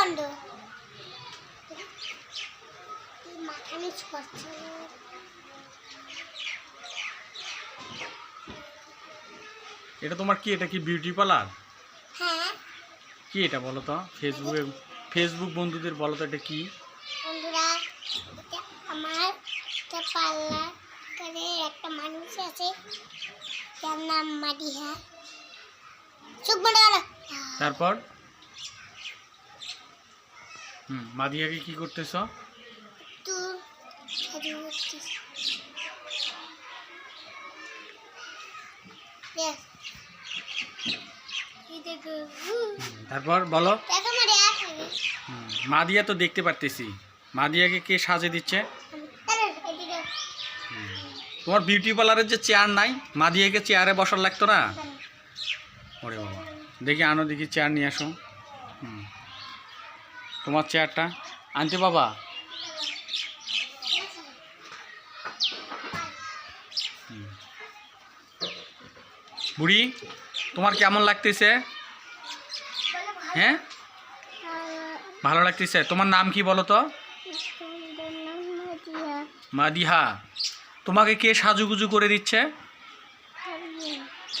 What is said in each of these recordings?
কাণ্ড এটা তোমার কি? এটা কি বিউটি পার্লার হ্যাঁ। কি এটা বলো তো? ফেসবুকে ফেসবুক বন্ধুদের বলো তো এটা কি? বন্ধুরা আমার একটা পার্লার একটা মানুষ আছে। তার নাম মাডিহা চুপ বড় তারপর? হুম মাদিয়াকে কি করতেছ। তারপর বলো। মাদিয়া তো দেখতে পারতেছি। মাদিয়াকে কে সাজে দিচ্ছে? তোমার বিউটি পার্লারের যে চেয়ার নাই মাদিয়াকে চেয়ারে বসার লাগতো না? ওরে বাবা। দেখি আনো দেখি চেয়ার নিয়ে আসো। তোমার চেয়ারটা। আনতে বাবা। বুড়ি, তোমার কেমন লাগতেছে? হ্যাঁ? ভালো লাগতেছে। তোমার নাম কি বলো তো? মাদিহা। তোমাকে কে সাজুগুজু করে দিচ্ছে?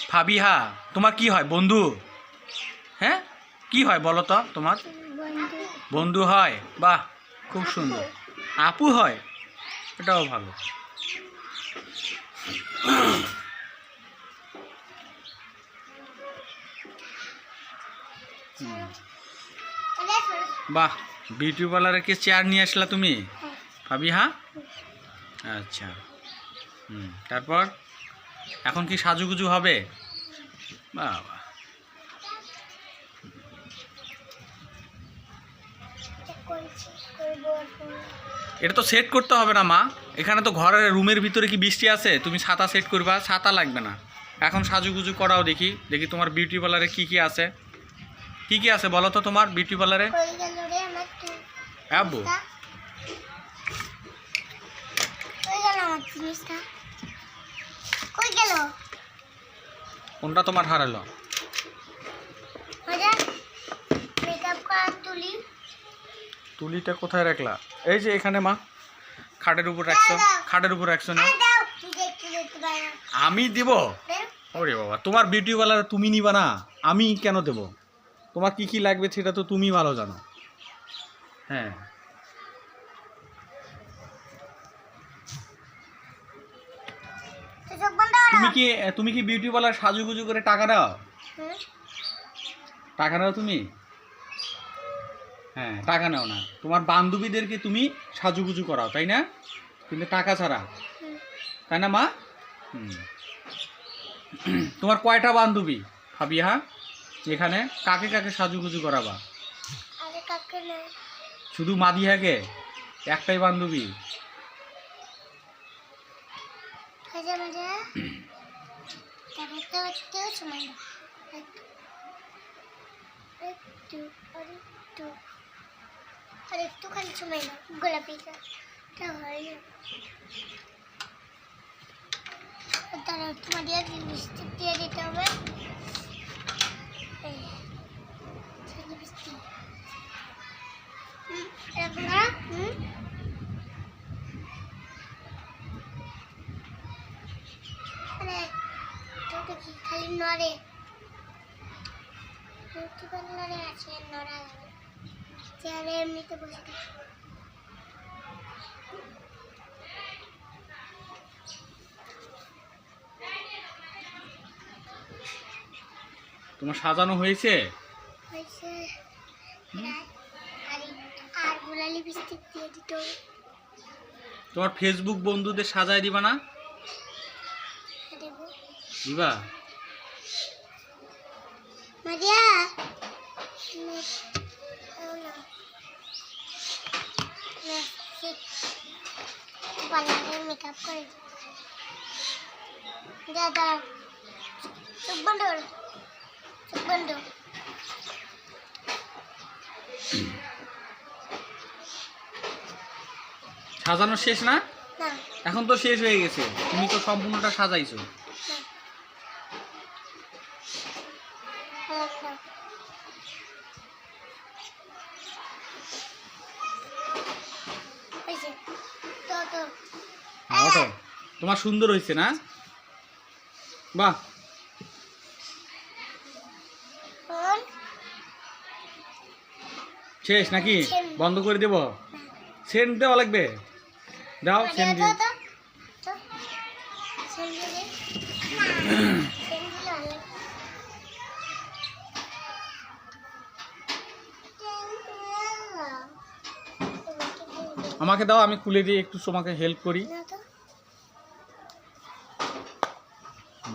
ফাবিহা। তোমার কি হয়, বন্ধু? হ্যাঁ? কি হয় বলো তো তোমার? বন্ধু হয়, বাহ, খুব সুন্দর। আপু হয়, এটাও ভালো। বাহ বিউটি পার্লারে কে চেয়ার নিয়ে আসলা তুমি? ফাবিহা আচ্ছা। হুম, তারপর? এখন কি সাজুগুজু হবে? বাবা এটা তো সেট করতে হবে না, মা। এখানে তো ঘরের রুমের ভিতরে কি বৃষ্টি আছে? তুমি ছাতা সেট করবা, ছাতা লাগবে না। এখন সাজুগুজু করাও দেখি দেখি তোমার বিউটি পার্লারে কি কি আছে। কি কি আছে বলো তো তোমার বিউটি পার্লারে আব্বু। কোনটা তোমার হারালো? তুলি। তুলিটা কোথায় রাখলা? এই যে এখানে মা খাটের উপর রাখছো খাটের উপর রাখছো না? আমি দিব। ওরে বাবা তোমার বিউটি পার্লার তুমি নিবা না আমি কেন দেব? তোমার কি কি লাগবে সেটা তো তুমি ভালো জানো। হ্যাঁ। তুমি কি তুমি কি বিউটি পার্লার সাজুগুজু করে টাকা দাও? টাকা দাও তুমি? হ্যাঁ টাকা নাও না। তোমার বান্ধবীদেরকে তুমি সাজুগুজু করাও তাই না? কিন্তু টাকা ছাড়া। তাই না মা? তোমার কয়টা বান্ধবী খাবি ফাবিহা এখানে কাকে কাকে সাজুগুজু করাবা? শুধু মাদিহাকে? একটাই বান্ধবী? একটু সময় দাও একটু একটু আর একটু আর একটু খালি সময় দাও গোলাপিটা না তারা তোমার দিয়ে লিপস্টিক দিয়ে দিতে হবে। হুম, না। খালি নড়ে? পার্লারে আছে নড়া চেয়ারে এমনিতে বসে থাকে। তোমার সাজানো হয়েছে? হয়েছে। আর আর গোলা লিপস্টিক দিয়ে দিতে। তোমার ফেসবুক বন্ধুদের সাজায় দিবা না? দিবা? মারিয়া মেকআপ করে দাদা চোখ বন্ধ করো। চোখ বন্ধ। সাজানো শেষ না? না। এখন তো শেষ হয়ে গেছে। তুমি তো সম্পূর্ণটা সাজাইছো। কত? তোমার সুন্দর হয়েছে না? বাহ। শেষ নাকি? বন্ধ করে দেব? সেন্ট দেওয়া লাগবে? দাও সেন্ট দিলে। অনেক আমাকে দাও আমি খুলে দিয়ে একটু তোমাকে হেল্প করি না তো হুম, না হুম।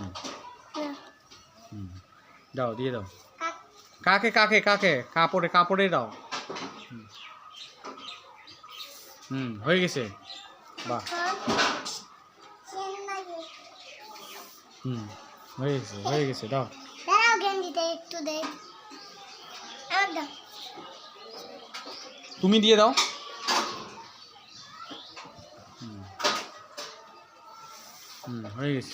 দাও দিয়ে দাও। কাকে কাকে কাকে কাপড়ে কাপড়ে দাও। হুম। হয়ে গেছে। বাহ। হুম হয়ে গেছে হয়ে গেছে দাও। দাঁড়াও গেঞ্জিটা একটু দে। আমার দাও। তুমি দিয়ে দাও। হুম হয়ে গেছে।